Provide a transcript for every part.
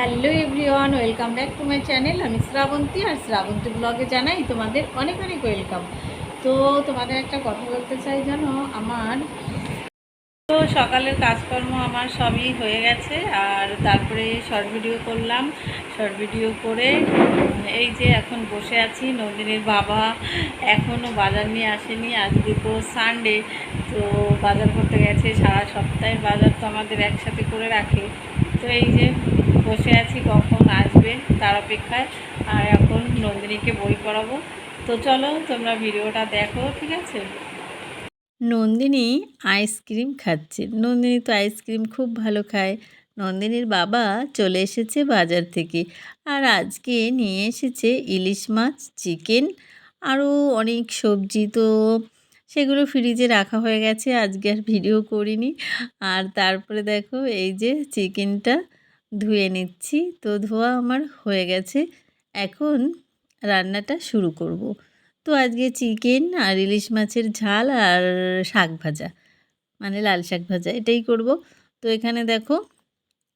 Hello everyone, welcome back to my channel. আমি শ্রাবন্তী, আর শ্রাবন্তী ব্লগে জানাই তোমাদের অনেক অনেক ওয়েলকাম। তো তোমাদের একটা কথা বলতে চাই জানো, আমার তো সকালের কাজকর্ম আমার সবই হয়ে গেছে, আর তারপরে শর্ট ভিডিও করলাম। শর্ট ভিডিও করে এই যে এখন বসে আছি, নন্দিনীর বাবা এখনও বাজার নিয়ে আসেনি। আজকে তো সানডে তো বাজার করতে গেছে, সারা সপ্তাহের বাজার তো আমাদের একসাথে করে রাখে। তো এই যে বসে আছি, কখন আসবে তার অপেক্ষায়। আর এখন নন্দিনীকে বই পড়াবো। তো চলো, তোমরা ভিডিওটা দেখো, ঠিক আছে? নন্দিনী আইসক্রিম খাচ্ছে। নন্দিনী তো আইসক্রিম খুব ভালো খায়। নন্দিনীর বাবা চলে এসেছে বাজার থেকে আর আজকে নিয়ে এসেছে ইলিশ মাছ, চিকেন আরও অনেক সবজি। তো সেগুলো ফ্রিজে রাখা হয়ে গেছে, আজকে আর ভিডিও করিনি। আর তারপরে দেখো, এই যে চিকেনটা ধুয়ে নিচ্ছি। তো ধোয়া আমার হয়ে গেছে। এখন রান্নাটা শুরু করব। তো আজকে চিকেন আর ইলিশ মাছের ঝাল আর শাক ভাজা। মানে লাল শাক ভাজা, এটাই করব। তো এখানে দেখো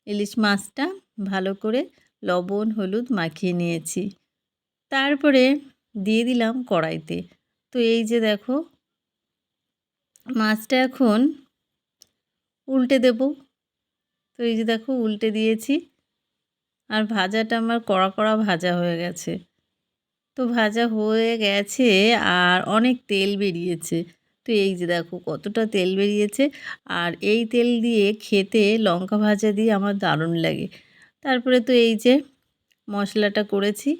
ইলিশ মাছটা ভালো করে লবণ, হলুদ মাখিয়ে নিয়েছি। তারপরে দিয়ে দিলাম কড়াইতে। তো এই যে দেখো মাছটা এখন উল্টে দেব। তো এই যে দেখো উল্টে দিয়েছি। আর ভাজাটা আমার কড়া কড়া ভাজা হয়ে গেছে। তো ভাজা হয়ে গেছে আর অনেক তেল বেরিয়েছে। তো এই যে দেখো কতটা তেল বেরিয়েছে। আর এই তেল দিয়ে খেতে লঙ্কা ভাজা দিয়ে আমার দারুণ লাগে। তারপরে তো এই যে মশলাটা করেছি।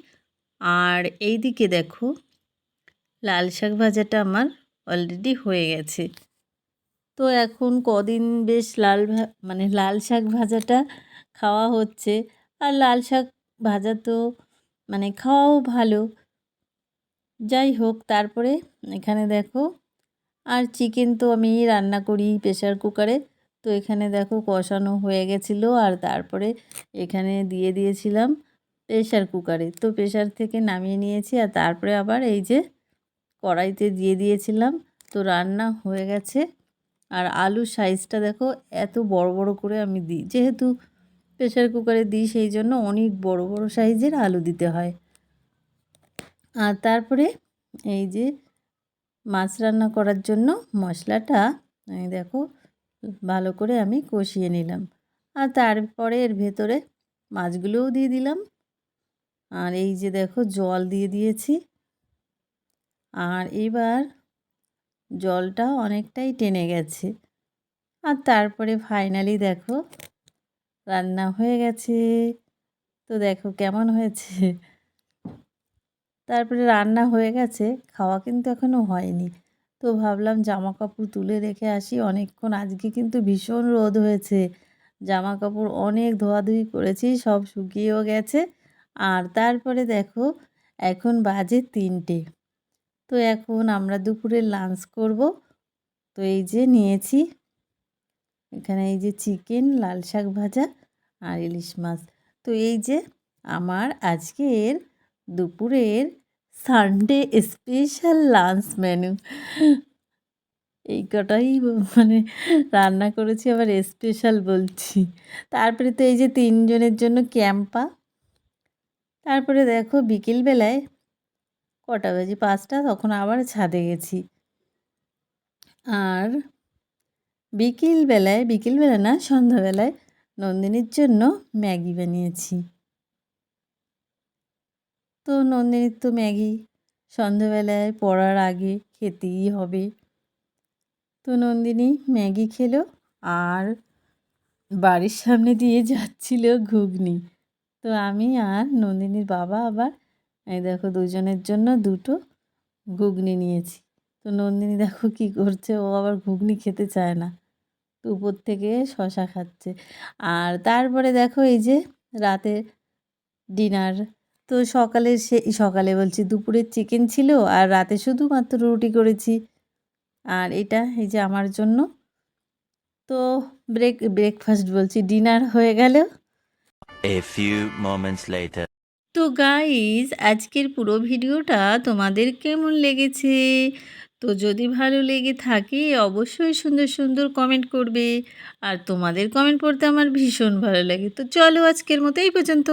আর এই দিকে দেখো লাল শাক ভাজাটা আমার অলরেডি হয়ে গেছে। তো এখন কদিন বেশ লাল মানে লাল শাক ভাজাটা খাওয়া হচ্ছে। আর লাল শাক ভাজা তো মানে খাওয়াও ভালো। যাই হোক, তারপরে এখানে দেখো, আর চিকেন তো আমি রান্না করি প্রেশার কুকারে। তো এখানে দেখো কষানো হয়ে গেছিল, আর তারপরে এখানে দিয়ে দিয়েছিলাম প্রেশার কুকারে। তো প্রেশার থেকে নামিয়ে নিয়েছি, আর তারপরে আবার এই যে কড়াইতে দিয়ে দিয়েছিলাম। তো রান্না হয়ে গেছে। আর আলুর সাইজটা দেখো, এত বড় বড় করে আমি দিই যেহেতু প্রেশার কুকারে দিই সেই জন্য অনেক বড় বড় সাইজের আলু দিতে হয়। আর তারপরে এই যে মাছ রান্না করার জন্য মশলাটা আমি দেখো, ভালো করে আমি কষিয়ে নিলাম। আর তারপরে এর ভেতরে মাছগুলোও দিয়ে দিলাম। আর এই যে দেখো, জল দিয়ে দিয়েছি। আর এবার জলটা অনেকটাই টেনে গেছে। আর তারপরে ফাইনালি দেখো, রান্না হয়ে গেছে। তো দেখো কেমন হয়েছে? তারপরে রান্না হয়ে গেছে, খাওয়া কিন্তু এখনও হয়নি। তো ভাবলাম জামা কাপড় তুলে রেখে আসি। অনেকক্ষণ আজকে কিন্তু ভীষণ রোদ হয়েছে। জামা কাপড় অনেক ধোয়াধুয়ি করেছি, সব শুকিয়েও গেছে। আর তারপরে দেখো, এখন বাজে তিনটে। তো এখন আমরা দুপুরে লাঞ্চ করব। তো এই যে নিয়েছি, এখানে এই যে চিকেন লাল শাক ভাজা আর ইলিশ মাছ। তো এই যে আমার আজকের দুপুরের সানডে স্পেশাল লাঞ্চ মেনু এই কটাই মানে রান্না করেছি, আবার স্পেশাল বলছি। তারপরে তো এই যে তিনজনের জন্য ক্যাম্পা। তারপরে দেখো বিকেলবেলায় কটা বাজে? পাঁচটা? তখন আবার ছাদে গেছি। আর বিকেলবেলায় বিকেলবেলা না সন্ধ্যাবেলায় নন্দিনীর জন্য ম্যাগি বানিয়েছি। তো নন্দিনীর তো ম্যাগি সন্ধ্যাবেলায় পড়ার আগে খেতেই হবে। তো নন্দিনী ম্যাগি খেলো আর বাড়ির সামনে দিয়ে যাচ্ছিল ঘুগনি। তো আমি আর নন্দিনীর বাবা আবার এই দেখো দুজনের জন্য দুটো ঘুগনি নিয়েছি। তো নন্দিনী দেখো কী করছে, ও আবার ঘুগনি খেতে চায় না। তো উপর থেকে শশা খাচ্ছে। আর তারপরে দেখো এই যে রাতে ডিনার। তো সকালে সে, সকালে বলছি দুপুরের চিকেন ছিল আর রাতে শুধুমাত্র রুটি করেছি। আর এটা এই যে আমার জন্য। তো ব্রেক, ব্রেকফাস্ট বলছি, ডিনার হয়ে গেল। A few moments later. তো গাইজ আজকের পুরো ভিডিওটা তোমাদের কেমন লেগেছে? তো যদি ভালো লেগে থাকে, অবশ্যই সুন্দর সুন্দর কমেন্ট করবে। আর তোমাদের কমেন্ট পড়তে আমার ভীষণ ভালো লাগে। তো চলো আজকের মতো এই পর্যন্ত।